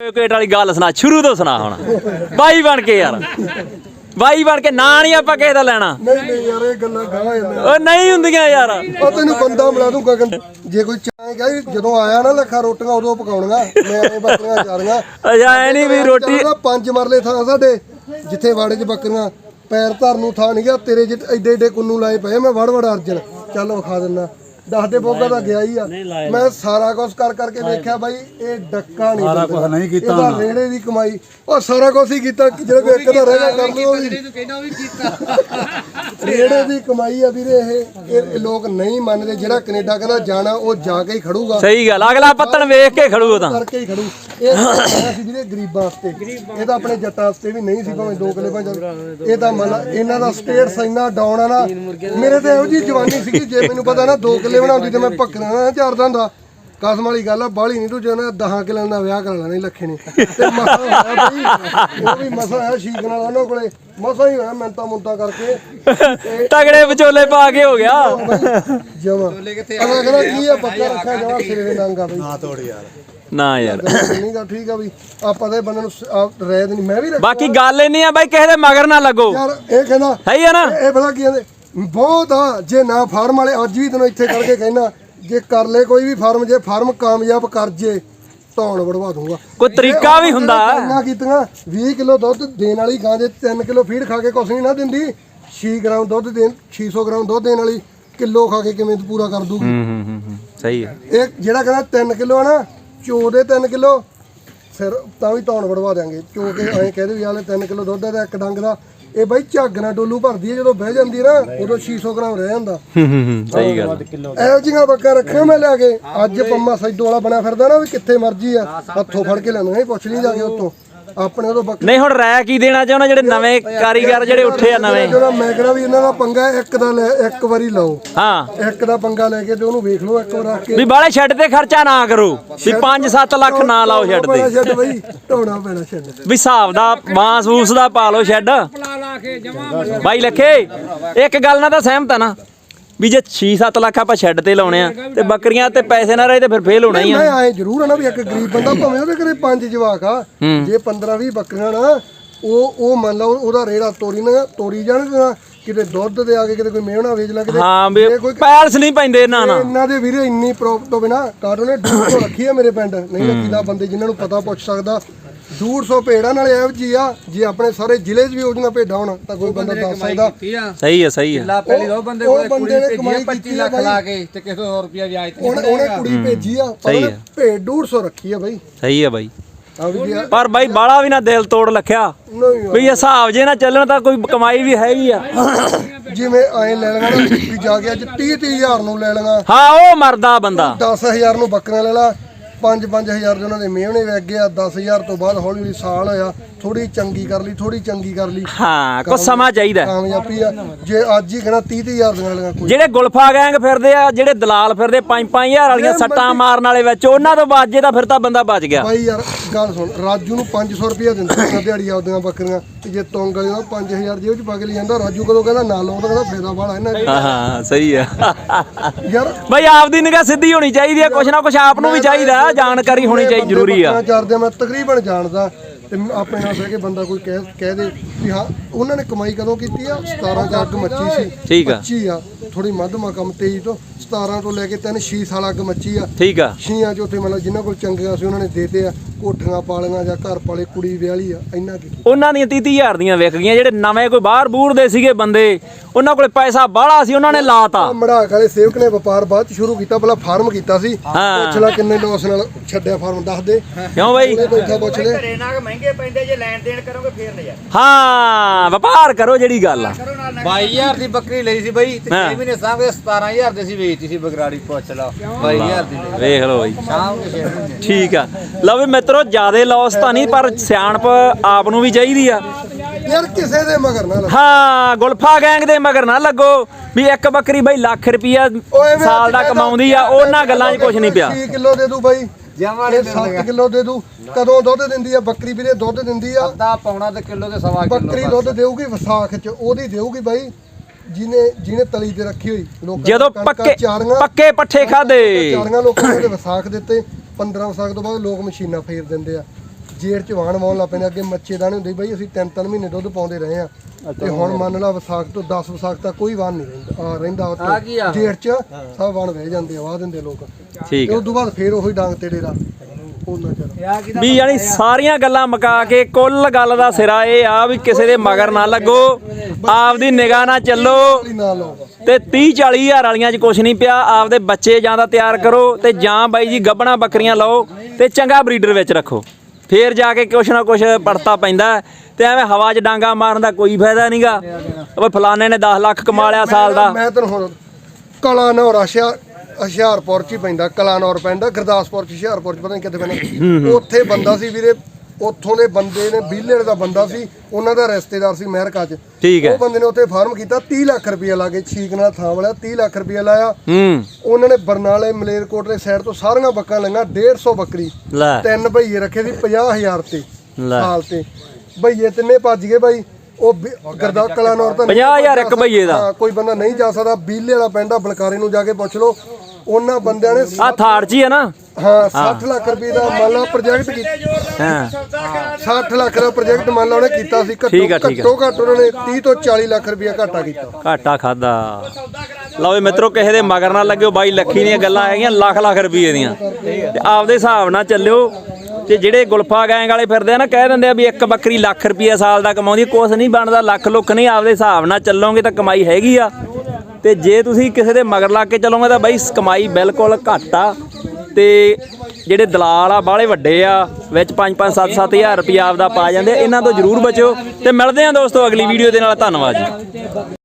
Kate ਵਾਲੀ ਗੱਲ ਸੁਣਾ ਸ਼ੁਰੂ ਤੋਂ ਸੁਣਾ ਹੁਣ। ਬਾਈ ਬਣ ਕੇ ਯਾਰ। ਬਾਈ ਬਣ ਕੇ ਨਾਂ ਨਹੀਂ ਆਪਾਂ ਕਿਸੇ ਦਾ ਲੈਣਾ। ਨਹੀਂ ਨਹੀਂ ਯਾਰ ਇਹ ਗੱਲਾਂ ਗਾਹ ਜਾਂਦੀਆਂ। ਉਹ ਨਹੀਂ ਹੁੰਦੀਆਂ ਯਾਰ। ਉਹ ਤੈਨੂੰ ਬੰਦਾ ਮਿਲਾ ਦੂੰ ਗਗਨ ਜੇ ਕੋਈ ਚਾਹੇਗਾ ਜਦੋਂ ਆਇਆ ਨਾ ਲੱਖਾ ਰੋਟੀਆਂ ਉਦੋਂ ਪਕਾਉਣੀਆਂ ਮੈਂ ਇਹ ਬੱਕਰੀਆਂ ਚਾਰੀਆਂ। ਅਜਾ ਐ ਨਹੀਂ ਵੀ ਰੋਟੀ ਪੰਜ ਮਰਲੇ ਥਾਂ ਸਾਡੇ ਜਿੱਥੇ ਵਾੜੇ 'ਚ ਬੱਕਰੀਆਂ ਪੈਰ ਧਰਨ ਨੂੰ ਥਾਂ ਨਹੀਂ ਗਿਆ ਤੇਰੇ ਜਿ ਐਡੇ ਐਡੇ ਕੁੰਨੂ ਲਾਏ ਪਏ ਮੈਂ ਵੜ ਵੜ ਅਰਜਨ। ਚੱਲ ਵਿਖਾ ਦਿੰਦਾ। ਦੱਸ ਦੇ ਬੋਗਾ ਤਾਂ ਗਿਆ ਹੀ ਆ। ਮੈਂ ਸਾਰਾ ਕੁਝ ਕਰ ਕਰਕੇ ਦੇਖਿਆ ਬਾਈ ਇਹ ਡੱਕਾ ਨਹੀਂ ਸਾਰਾ ਕੁਝ ਨਹੀਂ ਕੀਤਾ ਇਹਦਾ ਰੇੜੇ ਦੀ ਕਮਾਈ। ਉਹ ਸਾਰਾ ਕੁਝ ਹੀ ਕੀਤਾ ਕਿ ਜਿਹੜਾ ਕੋਈ ਇੱਕ ਦਾ ਰਹਿ ਗਿਆ ਕਰ ਲਓ ਵੀ। ਤੂੰ ਕਹਿੰਦਾ ਵੀ ਕੀਤਾ। ਰੇੜੇ ਦੀ ਕਮਾਈ ਆ ਵੀਰੇ ਇਹ। ਇਹ ਲੋਕ ਨਹੀਂ ਮੰਨਦੇ ਜਿਹੜਾ ਕੈਨੇਡਾ ਕਹਿੰਦਾ ਜਾਣਾ ਉਹ ਜਾ ਕੇ ਹੀ ਖੜੂਗਾ। ਸਹੀ ਗੱਲ ਅਗਲਾ ਪੱਤਣ ਵੇਖ ਕੇ ਖੜੂ ਉਹ ਤਾਂ। ਕਰਕੇ ਹੀ ਖੜੂ। ਇਹ ਸੀ ਵੀਰੇ ਗਰੀਬਾਂ ਵਾਸਤੇ। ਇਹ ਤਾਂ ਆਪਣੇ ਜੱਟਾਂ ਵਾਸਤੇ ਵੀ ਨਹੀਂ ਸੀ ਭਾਵੇਂ ਦੋ ਕਿਲੇ ਭਾਵੇਂ ਇਹ ਤਾਂ ਮੰਨ ਲਾ, ਇਹਨਾਂ ਦਾ ਸਟੇਟਸ ਇੰਨਾ ਡਾਊਨ ਆ ਨਾ। ਮੇਰੇ ਤੇ ਇਹੋ ਜੀ ਜਵਾਨੀ ਸੀਗੀ ਜੇ ਮੈਨੂੰ ਪਤਾ ਨਾ ਦੋ ਕਿਲੇ ਬਣਾਉਂਦੀ ਤੇ ਮੈਂ ਭੱਕਣਾ ਨਾ ਚਾਰਦਾ ਹੁੰਦਾ ਕਸਮ ਵਾਲੀ ਗੱਲ ਆ ਬਾਹਲੀ ਨਹੀਂ ਤੂੰ ਜਨਾ 10 ਕਿਲਿਆਂ ਦਾ ਵਿਆਹ ਕਰ ਲੈਣਾ ਲੱਖੇ ਨੇ। ਤੇ ਮਸਾ ਹੋਇਆ ਬਈ ਉਹ ਵੀ ਮਸਾ ਆਇਆ ਸ਼ੀਕ ਨਾਲ ਉਹਨਾਂ ਕੋਲੇ। ਮਸਾ ਹੀ ਹੋਇਆ ਮਿੰਤਾ ਮੁੰਤਾ ਕਰਕੇ। ਤਗੜੇ ਵਿਚੋਲੇ ਪਾ ਕੇ ਹੋ ਗਿਆ। ਜਮਾ। ਅਗਲਾ ਕਹਿੰਦਾ ਕੀ ਆ ਬੱਕਾ ਰੱਖਿਆ ਜਮਾ ਸਿਰੇ ਦੇ ਨੰਗਾ ਬਈ। ਨਾ ਯਾਰ। ਨਹੀਂ ਗਾ ਠੀਕ ਆ ਵੀ ਆਪਾਂ ਦੇ ਬੰਦੇ ਨੂੰ ਰਹਿ ਨਹੀਂ ਮੈਂ ਵੀ ਰੱਖ- ਬਾਕੀ ਗੱਲ ਇੰਨੀ ਆ ਬਾਈ ਕਿਸੇ ਦੇ ਮਗਰ ਨਾ ਲੱਗੋ। ਯਾਰ ਇਹ ਕਹਿੰਦਾ ਸਹੀ ਆ ਨਾ। ਇਹ ਪਤਾ ਕੀ ਕਹਿੰਦੇ? ਬਹੁਤ ਆ ਜੇ ਨਾ ਫਾਰਮ ਵਾਲੇ ਅੱਜ ਵੀ ਤੈਨੂੰ ਇੱਥੇ ਕਰਕੇ ਕਹਿਣਾ ਜੇ ਕਰ ਲੈ ਕੋਈ ਵੀ ਫਾਰਮ ਜੇ ਫਾਰਮ ਕਾਮਯਾਬ ਕਰ ਜੇ ਧੌਣ ਵੜਵਾ ਦੂੰਗਾ ਕੋਈ ਤਰੀਕਾ ਵੀ ਹੁੰਦਾ। ਨਾ ਕੀਤੀਆਂ 20 ਕਿਲੋ ਦੁੱਧ ਦੇਣ ਵਾਲੀ ਗਾਂ ਜੇ 3 ਕਿਲੋ ਫੀਡ ਖਾ ਕੇ ਕੁਛ ਨਹੀਂ ਨਾ ਦਿੰਦੀ 6 ਗ੍ਰਾਮ ਦੁੱਧ ਦੇਣ 600 ਗ੍ਰਾਮ ਦੁੱਧ ਦੇਣ ਵਾਲੀ ਕਿਲੋ ਖਾ ਕੇ ਕਿਵੇਂ ਪੂਰਾ ਕਰ ਦੂਗੀ ਹੂੰ ਹੂੰ ਹੂੰ ਹੂੰ, ਸਹੀ ਆ ਇਹ ਜਿਹੜਾ ਕਹਿੰਦਾ 3 ਕਿਲੋ ਆ ਨਾ ਚੋ ਦੇ 3 ਕਿਲੋ ਫਿਰ ਤਾਂ ਵੀ ਧੌਣ ਵੜਵਾ ਦਿਆਂਗੇ। ਚੋ ਕੇ ਐਂ ਕਹਦੇ ਵੀ ਆਲੇ 3 ਕਿਲੋ ਦੁੱਧ ਦਾ ਇੱਕ ਡੰਗ ਦਾ ਇਹ ਬਾਈ ਝੱਗ ਨਾਲ ਡੋਲੂ ਭਰਦੀ ਹੈ ਜਦੋਂ ਬਹਿ ਜਾਂਦੀ ਨਾ ਉਦੋਂ 600 ਗ੍ਰਾਮ ਰਹਿ ਜਾਂਦਾ। ਹੂੰ ਹੂੰ ਹੂੰ, ਸਹੀ ਗੱਲ ਇਹੋ ਜਿਹੀਆਂ ਬੱਕਾ ਰੱਖਿਆ ਮੈਂ ਲਿਆ ਕੇ। ਅੱਜ ਪੰਮਾ ਸੈਦੋ ਵਾਲਾ ਬਣਿਆ ਫਿਰਦਾ ਨਾ ਵੀ ਕਿੱਥੇ ਮਰਜ਼ੀ ਆ ਹੱਥੋਂ ਫੜ ਕੇ ਲੈਣਾ ਹੀ ਪੁੱਛ ਲਈ ਜਾ ਕੇ ਉੱਤੋਂ। ਆਪਣੇ ਉਦੋਂ ਬੱਕਰੇ ਨਹੀਂ ਹੁਣ ਰਾਇ ਕੀ ਦੇਣਾ ਚਾਹੁੰਦਾ ਜਿਹੜੇ ਨਵੇਂ ਕਾਰੀਗਰ ਜਿਹੜੇ ਉੱਠੇ ਆ ਨਵੇਂ? ਜਿਹੜਾ ਮੈਂ ਕਿਹਾ ਵੀ ਇਹਨਾਂ ਦਾ ਪੰਗਾ ਇੱਕ ਦਾ ਲੈ ਇੱਕ ਵਾਰੀ ਲਾਓ। ਹਾਂ। ਇੱਕ ਦਾ ਪੰਗਾ ਲੈ ਕੇ ਤੇ ਉਹਨੂੰ ਵੇਖ ਲਓ ਇੱਕ ਵਾਰ ਰੱਖ ਕੇ। ਵੀ ਬਾਲੇ ਛੱਡ ਤੇ ਖਰਚਾ ਨਾ ਕਰੋ ਵੀ 5-7 ਲੱਖ ਨਾ ਲਾਓ ਛੱਡ ਤੇ। ਪੈਣਾ ਛੱਡ ਬਈ ਢੋਣਾ ਪੈਣਾ ਛੱਡ ਵੀ ਹਿਸਾਬ ਦਾ ਮੂਸ ਦਾ ਪਾ ਲਓ ਛੱਡ ਬਾਈ ਲੱਖੇ ਇੱਕ ਗੱਲ ਨਾਲ ਤਾਂ ਸਹਿਮਤ ਆ ਨਾ ਵੀ ਜੇ 6-7 ਲੱਖ ਆਪਾਂ ਛੱਡ ਤੇ ਲਾਉਣੇ ਆ ਤੇ ਬੱਕਰੀਆਂ ਤੇ ਪੈਸੇ ਨਾ ਰਹੇ ਤੇ ਫਿਰ ਫੇਲ ਹੋਣਾ ਹੀ ਆ। ਮੈਂ ਆਏ ਜ਼ਰੂਰ ਆ ਨਾ ਵੀ ਇੱਕ ਗਰੀਬ ਬੰਦਾ ਭਾਵੇਂ ਉਹਦੇ ਘਰੇ ਪੰਜ ਜਵਾਕ ਆ ਜੇ 15 20 ਬੱਕਰੀਆਂ ਨਾ ਉਹ ਉਹ ਮੰਨ ਲਾ ਉਹਦਾ ਰੇੜਾ ਤੋਰੀ ਨਾ ਤੋਰੀ ਜਾਣਗੇ ਕਿਤੇ ਦੁੱਧ ਦੇ ਆ ਕੇ ਕਿਤੇ ਕੋਈ ਮੇਵਣਾ ਵੇਚ ਲਾ ਕਿਤੇ ਹਾਂ ਵੀ ਪੈਲਸ ਨਹੀਂ ਪੈਂਦੇ ਨਾ ਨਾ ਇਹਨਾਂ ਦੇ ਵੀਰੇ ਇੰਨੀ ਪ੍ਰੋਫਿਟ ਹੋਵੇ ਨਾ ਕਾਟੋ ਨੇ 150 ਰੱਖੀ ਆ ਮੇਰੇ ਪਿੰਡ। ਨਹੀਂ ਰੱਖੀਦਾ ਬੰਦੇ ਜਿਨ੍ਹਾਂ ਨੂੰ ਪਤਾ ਪੁੱਛ ਸਕਦਾ 150 ਭੇਡਾਂ ਨਾਲ ਇਹੋ ਜੀ ਆ ਜੇ ਆਪਣੇ ਸਾਰੇ ਜ਼ਿਲ੍ਹੇ 'ਚ ਵੀ ਉਹਦੀਆਂ ਭੇਡਾਂ ਹੋਣ ਤਾਂ ਕੋਈ ਬੰਦਾ ਦੱਸ ਸਕਦਾ। ਸਹੀ ਆ ਸਹੀ ਆ। ਲਾ ਪਹਿਲੀ ਉਹ ਬੰਦੇ ਉਹ ਕੋਲੇ ਕੁੜੀ ਬੰਦੇ ਨੇ ਭੇਜੀ ਕਮਾਈ 25 ਕੀਤੀ ਆ ਲੱਖ ਬਾਈ। ਲਾ ਕੇ ਤੇ ਕਿਸੇ 100 ਰੁਪਿਆ ਵਿਆਜ ਤੇ ਉਹਨੇ ਉਹਨੇ ਕੁੜੀ ਭੇਜੀ ਆ ਪਰ ਸਹੀ ਉਹਨੇ ਆ। ਭੇਡ 150 ਰੱਖੀ ਆ ਬਾਈ। ਸਹੀ ਆ ਬਾਈ। ਆ ਵੀ ਜੀ ਪਰ ਬਾਈ ਬਾਲਾ ਵੀ ਨਾ ਦਿਲ ਤੋੜ ਲਖਿਆ ਨਹੀਂ ਵੀ ਇਹ ਹਿਸਾਬ ਜੇ ਨਾ ਚੱਲਣ ਤਾਂ ਕੋਈ ਕਮਾਈ ਵੀ ਹੈਗੀ ਆ। ਜਿਵੇਂ ਐ ਲੈ ਲੈਣਾ ਨਾ ਵੀ ਜਾ ਕੇ ਅੱਜ 30 30000 ਨੂੰ ਲੈ ਲੈਣਾ ਹਾਂ ਉਹ ਮਰਦਾ ਬੰਦਾ। 10000 ਨੂੰ ਬੱਕਰੀਆਂ ਲੈ ਲਾ 5-5000 ਦੇ ਉਹਨਾਂ ਦੇ ਮੇਵਣੇ ਵੇਚ ਗਏ ਆ 10000 ਤੋਂ ਬਾਅਦ ਹੌਲੀ ਹੌਲੀ ਸਾਲ ਹੋਇਆ। ਥੋੜੀ ਚੰਗੀ ਕਰ ਲਈ ਥੋੜੀ ਚੰਗੀ ਕਰ ਲਈ। ਹਾਂ ਕੁਛ ਸਮਾਂ ਚਾਹੀਦਾ। ਕਾਮਯਾਬੀ ਆ। ਜੇ ਅੱਜ ਹੀ ਕਹਣਾ 30000 ਦੀਆਂ ਲੈਣਾ ਕੋਈ ਜਿਹੜੇ ਗੁਲਫਾ ਗੈਂਗ ਫਿਰਦੇ ਆ ਜਿਹੜੇ ਦਲਾਲ ਫਿਰਦੇ 5-5000 ਵਾਲੀਆਂ ਸੱਟਾਂ ਮਾਰਨ ਵਾਲੇ ਵਿੱਚ ਉਹਨਾਂ ਤੋਂ ਬਚ ਜੇ ਤਾਂ ਫਿਰ ਤਾਂ ਬੰਦਾ ਬਚ ਗਿਆ। ਬਾਈ ਯਾਰ ਗੱਲ ਸੁਣ ਰਾਜੂ ਨੂੰ 500 ਰੁਪਏ ਦਿੰਦੇ ਉਹਨਾਂ ਦਿਹਾੜੀ ਆਪਦੀਆਂ ਬੱਕਰੀਆਂ ਤੇ ਜੇ ਤੋਂਗ ਵਾਲੇ ਨਾਲ 5000 ਜੇਬ ਚ ਪਾ ਕੇ ਲੈ ਜਾਂਦਾ ਰਾਜੂ ਕਦੋਂ ਕਹਿੰਦਾ ਨਾ ਲਓ ਤਾਂ ਕਹਿੰਦਾ ਫੇਰਾ ਵਾਲਾ ਇਹਨਾਂ ਚ। ਹਾਂ ਹਾਂ ਸਹੀ ਆ। ਯਾਰ ਬਾਈ ਆਪਦੀ ਨਿਗਾਹ ਸਿੱਧੀ ਹੋਣੀ ਚਾਹੀਦੀ ਆ ਕੁਛ ਨਾ ਕੁਛ ਆਪ ਨੂੰ ਵੀ ਚਾਹੀਦਾ ਜਾਣਕਾਰੀ ਹੋਣੀ ਚਾਹੀਦੀ ਜ਼ਰੂਰੀ ਆ। ਚਾਰਦੇ ਮੈਂ ਤਕਰੀਬਨ ਜਾਣਦਾ। ਤੇ ਆਪਣੇ ਨਾਲ ਬਹਿ ਕੇ ਬੰਦਾ ਕੋਈ ਕਹਿ ਕਹਿ ਦੇ ਵੀ ਹਾਂ ਉਹਨਾਂ ਨੇ ਕਮਾਈ ਕਦੋਂ ਕੀਤੀ ਆ? 17 ਚ ਅੱਗ ਮੱਚੀ ਸੀ। ਠੀਕ ਆ। 25 ਆ ਥੋੜੀ ਮੱਧਮਾ ਕੰਮ ਤੇਜ਼ ਤੋਂ 17 ਤੋਂ ਲੈ ਕੇ ਤਿੰਨ 6 ਸਾਲ ਅੱਗ ਮੱਚੀ ਆ। ਠੀਕ ਆ। ਛੀਆਂ ਚ ਉੱਥੇ ਮਤਲਬ ਜਿਨ੍ਹਾਂ ਕੋਲ ਚੰਗੀਆਂ ਸੀ ਉਹਨਾਂ ਨੇ ਦੇਤੇ ਆ। ਕੋਠੀਆਂ ਪਾਲੀਆਂ ਜਾਂ ਘਰ ਪਾਲੇ ਕੁੜੀ ਵਿਆਹਲੀ ਆ ਇੰਨਾ ਕੀ ਉਹਨਾਂ ਦੀਆਂ 30000 ਦੀਆਂ ਵਿਕ ਗਈਆਂ ਜਿਹੜੇ ਨਵੇਂ ਕੋਈ ਬਾਹਰ ਬੂਰ ਦੇ ਸੀਗੇ ਬੰਦੇ ਉਹਨਾਂ ਕੋਲੇ ਪੈਸਾ ਬਾਹਲਾ ਸੀ ਉਹਨਾਂ ਨੇ ਲਾਤਾ। ਮੜਾਕ ਵਾਲੇ ਸੇਵਕ ਨੇ ਵਪਾਰ ਬਾਅਦ ਚ ਸ਼ੁਰੂ ਕੀਤਾ ਪਹਿਲਾਂ ਫਾਰਮ ਕੀਤਾ ਸੀ। ਹਾਂ। ਪੁੱਛ ਲੈ ਕਿੰਨੇ ਲੋਸ ਨਾਲ ਛੱਡਿਆ ਫਾਰਮ ਦੱਸ ਦੇ। ਕਿਉਂ ਬਾਈ? ਉਹਨੇ ਬੈਠਾ ਪੁੱਛ ਲੈ ਘਰੇ ਨਾ ਮਹਿੰਗੇ ਪੈਂਦੇ ਜੇ ਲੈਣ ਦੇਣ ਕਰੋਗੇ ਫੇਰ ਨਜ਼ਾਰਾ ਹਾਂ ਵਪਾਰ ਕਰੋ ਜਿਹੜੀ ਗੱਲ ਆ। 22000 ਦੀ ਬੱਕਰੀ ਲਈ ਸੀ ਬਈ ਤੇ ਹਾਂ। 6 ਮਹੀਨੇ ਸਾਹਮਣੇ 17000 ਦੇ ਸੀ ਵੇਚਤੀ ਸੀ ਬਗਰਾੜੀ ਪੁੱਛ ਲਾ। 22000 ਦੀ ਲਈ। ਵੇਖ ਲਓ ਬਾਈ। ਸ਼ਾਮ ਨੂੰ 6 ਮਹੀਨੇ। ਠੀਕ ਆ। ਲਓ ਵੀ ਮਿੱਤਰੋ ਜਿਆਦੇ ਲਾਸ ਤਾਂ ਨਹੀਂ ਪਰ ਸਿਆਣਪ ਆਪ ਨੂੰ ਵੀ ਚਾਹੀਦੀ ਆ। ਯਾਰ ਕਿਸੇ ਦੇ ਮਗਰ ਨਾ ਲੱਗ। ਹਾਂ ਗੁਲਫਾ ਗੈਂਗ ਦੇ ਮਗਰ ਨਾ ਲੱਗੋ ਵੀ ਇੱਕ ਬੱਕਰੀ ਬਈ ਲੱਖ ਰੁਪਈਆ ਸਾਲ ਦਾ ਕਮਾਉਂਦੀ ਆ ਉਹਨਾਂ ਗੱਲਾਂ 'ਚ ਕੁਝ ਨਹੀਂ ਪਿਆ। 6 ਕਿਲੋ ਦੇ ਦੂ ਬਾਈ। ਜਮਾਂ ਇਹ 7 ਕਿਲੋ ਦੇ ਦੂ। ਕਦੋਂ ਦੁੱਧ ਦਿੰਦੀ ਆ ਬੱਕਰੀ ਵੀਰੇ ਦੁੱਧ ਦਿੰਦੀ ਆ। ਅੱਧਾ ਪੌਣਾ ਤੇ ਕਿਲੋ ਤੇ ਸਵਾ ਕਿਲੋ ਬੱਕਰੀ ਦੁੱਧ ਦੇਊਗੀ ਵਿਸਾਖ ਚ ਉਹਦੀ ਦੇਊਗੀ ਬਾਈ ਜਿਹਨੇ ਜਿਹਨੇ ਤਲੀ ਤੇ ਰੱਖੀ ਹੋਈ। ਲੋਕਾਂ ਜਦੋਂ ਪੱਕੇ ਚਾਰੀਆਂ ਪੱਕੇ ਪੱਠੇ ਖਾਦੇ ਚਾਰੀਆਂ ਲੋਕਾਂ ਨੇ ਵਿਸਾਖ ਦਿੱਤੇ। 15 ਵਿਸਾਖ ਤੋਂ ਬਾਅਦ ਲੋਕ ਮਸ਼ੀਨਾਂ ਫੇਰ ਦਿੰਦੇ ਆ। ਜੇੜ ਚ ਵਾਣ ਵਾਉਣ ਲੱਗ ਪੈਂਦੇ ਅੱਗੇ ਮੱਛੇ ਦਾਣੇ ਹੁੰਦੇ ਬਾਈ ਅਸੀਂ ਤਿੰਨ ਤਿੰਨ ਮਹੀਨੇ ਦੁੱਧ ਪਾਉਂਦੇ ਰਹੇ ਆ। ਤੇ ਹੁਣ ਮੰਨ ਲਾ ਵਿਸਾਖ ਤੋਂ 10 ਵਿਸਾਖ ਤੱਕ ਕੋਈ ਵਾਣ ਨਹੀਂ ਰਹਿੰਦਾ ਆ ਰਹਿੰਦਾ ਉੱਥੇ। ਜੇੜ ਚ ਸਭ ਵਾਣ ਵਹਿ ਜਾਂਦੇ ਆ ਵਾਹ ਦਿੰਦੇ ਲੋਕ। ਠੀਕ ਉਸ ਤੋਂ ਬਾਅਦ ਫੇਰ ਉਹੀ ਡਾਂਗ ਤੇ ਡੇਰਾ ਉਹਨਾਂ ਚਿਰ ਵੀ ਯਾਨੀ ਸਾਰੀਆਂ ਗੱਲਾਂ ਮੁਕਾ ਕੇ ਕੁੱਲ ਗੱਲ ਦਾ ਸਿਰਾ ਇਹ ਆ ਵੀ ਕਿਸੇ ਦੇ ਮਗਰ ਨਾ ਲੱਗੋ ਆਪਦੀ ਨਿਗਾਹ ਨਾਲ ਚੱਲੋ ਨਾ ਲਓ ਤੇ 30 40 ਹਜ਼ਾਰ ਵਾਲੀਆਂ 'ਚ ਕੁਛ ਨਹੀਂ ਪਿਆ ਆਪਦੇ ਬੱਚੇ ਜਾਂ ਤਾਂ ਤਿਆਰ ਕਰੋ ਤੇ ਜਾਂ ਬਾਈ ਜੀ ਗੱਬਣਾ ਬੱਕਰੀਆਂ ਲਓ ਤੇ ਚੰਗਾ ਬਰੀਡਰ ਵਿੱਚ ਰੱਖੋ। ਫੇਰ ਜਾ ਕੇ ਕੁਛ ਨਾ ਕੁਛ ਪੜਤਾ ਪੈਂਦਾ। ਤੇ ਐਵੇਂ ਹਵਾ 'ਚ ਡਾਂਗਾ ਮਾਰਨ ਦਾ ਕੋਈ ਫਾਇਦਾ ਨਹੀਂਗਾ ਉਹ ਫਲਾਣੇ ਨੇ 10 ਲੱਖ ਕਮਾ ਲਿਆ ਸਾਲ ਦਾ। ਮੈਂ ਤੈਨੂੰ ਹੁਣ ਕਲਾ ਨੌਰ ਅਸ਼ਿਆ ਹੁਸ਼ਿਆਰਪੁਰ ਚ ਹੀ ਪੈਂਦਾ ਕਲਾਨੌਰ ਪੈਂਦਾ ਗੁਰਦਾਸਪੁਰ ਚ ਹੁਸ਼ਿਆਰਪੁਰ ਚ ਪਤਾ ਨਹੀਂ ਕਿੱਥੇ ਪੈਂਦਾ। ਉੱਥੇ ਬੰਦਾ ਸੀ ਵੀਰੇ ਉੱਥੋਂ ਦੇ ਬੰਦੇ ਨੇ ਬੀਲੇ ਦਾ ਬੰਦਾ ਸੀ ਉਹਨਾਂ ਦਾ ਰਿਸ਼ਤੇਦਾਰ ਸੀ ਅਮਰੀਕਾ ਚ। ਠੀਕ ਹੈ। ਉਹ ਬੰਦੇ ਨੇ ਉੱਥੇ ਫਾਰਮ ਕੀਤਾ 30 ਲੱਖ ਰੁਪਏ ਲਾ ਕੇ ਛੀਕ ਨਾਲ ਥਾਂ ਵਾਲਾ 30 ਲੱਖ ਰੁਪਏ ਲਾਇਆ। ਹੂੰ। ਉਹਨਾਂ ਨੇ ਬਰਨਾਲੇ ਮਲੇਰਕੋਟਲੇ ਸਾਈਡ ਤੋਂ ਸਾਰੀਆਂ ਬੱਕਾਂ ਲਈਆਂ 150 ਬੱਕਰੀ। ਲੈ। ਤਿੰਨ ਭਈਏ ਰੱਖੇ ਸੀ 50000 ਤੇ ਲੈ। ਸਾਲ ਤੇ। ਭਈਏ ਤਿੰਨੇ ਭੱਜ ਗਏ ਬਾਈ। ਉਹ ਗਰਦਾ ਕਲਾਨੌਰ ਤਾਂ ਨਹੀਂ 50,000 ਇੱਕ ਭਈਏ ਦਾ। ਕੋਈ ਬੰਦਾ ਨਹੀਂ ਜਾ ਸਕਦਾ। ਬੀਲੇ ਵਾਲਾ ਪੈਂਦਾ ਬਲਕਾਰੇ ਨੂੰ ਜਾ ਕੇ ਪੁੱਛ ਲਓ। ਉਹਨਾਂ ਬੰਦਿਆਂ ਨੇ ਆ ਥਾੜ ਹੈ ਨਾ। ਹਾਂ 60 ਲੱਖ ਰੁਪਏ ਦਾ ਮੰਨ ਲਾ ਪ੍ਰੋਜੈਕਟ ਕੀਤਾ ਹਾਂ। 60 ਲੱਖ ਦਾ ਪ੍ਰੋਜੈਕਟ ਮੰਨ ਲਾ ਉਹਨੇ ਕੀਤਾ ਸੀ ਘੱਟੋ ਠੀਕ ਆ, ਠੀਕ ਆ। ਘੱਟੋ ਘੱਟ ਉਹਨਾਂ ਨੇ 30 ਤੋਂ 40 ਲੱਖ ਰੁਪਏ ਘਾਟਾ ਕੀਤਾ। ਘਾਟਾ ਖਾਦਾ ਲਓ ਵੀ ਮਿੱਤਰੋ ਕਿਸੇ ਦੇ ਮਗਰ ਨਾ ਲੱਗਿਓ ਬਾਈ ਲੱਖੀ ਦੀਆਂ ਗੱਲਾਂ ਹੈਗੀਆਂ ਲੱਖ ਲੱਖ ਰੁਪਏ ਦੀਆਂ। ਤੇ ਆਪਦੇ ਹਿਸਾਬ ਨਾਲ ਚੱਲਿਓ ਤੇ ਜਿਹੜੇ ਗੁਲਫਾ ਗੈਂਗ ਵਾਲੇ ਫਿਰਦੇ ਆ ਨਾ ਕਹਿ ਦਿੰਦੇ ਆ ਵੀ ਇੱਕ ਬੱਕਰੀ ਲੱਖ ਰੁਪਏ ਸਾਲ ਦਾ ਕਮਾਉਂਦੀ ਕੁਛ ਨਹੀਂ ਬਣਦਾ ਲੱਖ ਲੁੱਖ ਨਹੀਂ ਆਪਦੇ ਹਿਸਾਬ ਨਾਲ ਚੱਲੋਗੇ ਤਾਂ ਕਮਾਈ ਹੈਗੀ ਆ। ਤੇ ਜੇ ਤੁਸੀਂ ਕਿਸੇ ਦੇ ਮਗਰ ਲੱਗ ਕੇ ਚੱਲੋਗੇ ਤਾਂ ਬਾਈ ਕਮਾਈ ਬਿਲਕੁਲ ਘੱਟ। ਆ ਤੇ ਜਿਹੜੇ ਦਲਾਲ ਆ, ਬਾਹਲੇ ਵੱਡੇ ਆ, ਵਿੱਚ 5-5 7-7 ਹਜ਼ਾਰ ਰੁਪਏ ਆਪਦਾ ਪਾ ਜਾਂਦੇ ਇਹਨਾਂ ਤੋਂ ਜ਼ਰੂਰ ਬਚੋ ਤੇ ਮਿਲਦੇ ਆ ਦੋਸਤੋ ਅਗਲੀ ਵੀਡੀਓ ਦੇ ਨਾਲ। ਧੰਨਵਾਦ ਜੀ।